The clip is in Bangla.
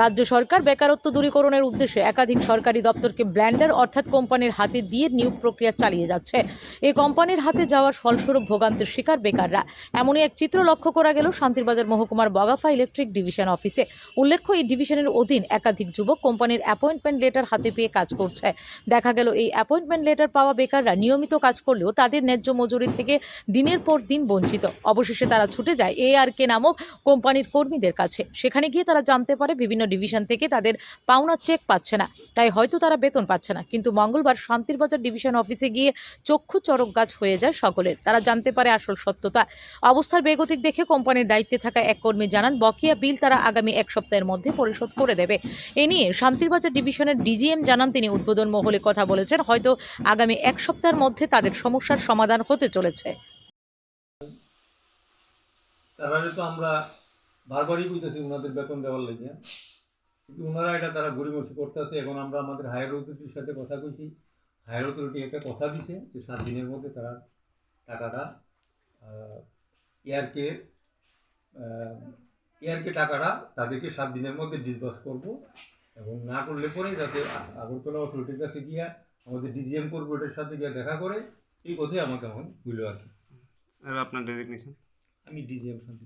রাজ্য সরকার বেকারত্ব দূরীকরণের উদ্দেশ্যে একাধিক সরকারি দপ্তরকে ব্ল্যান্ডার অর্থাৎ কোম্পানির হাতে দিয়ে নিয়োগ প্রক্রিয়া চালিয়ে যাচ্ছে। এই কোম্পানির হাতে যাওয়ার ফলস্বরূপ ভোগান্তির শিকার বেকাররা। এমনই এক চিত্র লক্ষ্য করা গেল শান্তিরবাজার মহকুমার বগাফা ইলেকট্রিক ডিভিশন অফিসে। উল্লেখ্য, এই ডিভিশনের অধীন একাধিক যুবক কোম্পানির অ্যাপয়েন্টমেন্ট লেটার হাতে পেয়ে কাজ করছে। দেখা গেল, এই অ্যাপয়েন্টমেন্ট লেটার পাওয়া বেকাররা নিয়মিত কাজ করলেও তাদের ন্যায্য মজুরি থেকে দিনের পর দিন বঞ্চিত। অবশেষে তারা ছুটে যায় এ আর কে নামক কোম্পানির কর্মীদের কাছে। সেখানে গিয়ে তারা জানতে পারে বিভিন্ন ডিভিশন থেকে তাদের পাওনা চেক পাচ্ছে না। তাই হয়তো তারা বেতন পাচ্ছে না। কিন্তু মঙ্গলবার শান্তির বাজার ডিভিশন অফিসে গিয়ে চক্ষু চরক গাছ হয়ে যায় সকলের। তারা জানতে পারে আসল সত্যতা। অবস্থার বেগতিক দেখে কোম্পানির দায়িত্বে থাকা এক কর্মী জানান, বকেয়া বিল তারা আগামী এক সপ্তাহের মধ্যে পরিশোধ করে দেবে। এ নিয়ে শান্তিরবাজার ডিভিশনের ডিজিএম জানান, তিনি উদ্বোধন মহলে কথা বলেছেন, হয়তো আগামী এক সপ্তাহের মধ্যে তাদের সমস্যার সমাধান হতে চলেছে। আমরা বারবারই বুঝতেছি ওনাদের বেতন দেওয়ার লেগে। কিন্তু ওনারা এটা তারা গরিমসি করতেছে। এখন আমরা আমাদের হায়ার অথরিটির সাথে কথা কইছি। হায়ার অথরিটি একটা কথা দিছে যে সাত দিনের মধ্যে তারা টাকাটা এয়ারকে এয়ারকে টাকাটা তাদেরকে সাত দিনের মধ্যে ডিসবাস করব এবং না করলে পরে যাতে আগরতলা অথরিটির কাছে গিয়া আমাদের ডিজিএম কর্পোরেটের সাথে গিয়ে দেখা করে এই কথাই আমাকে এখন বুঝলো আর কি। আর আপনার ডেজিগনেশন আমি ডিজিএম শান্তি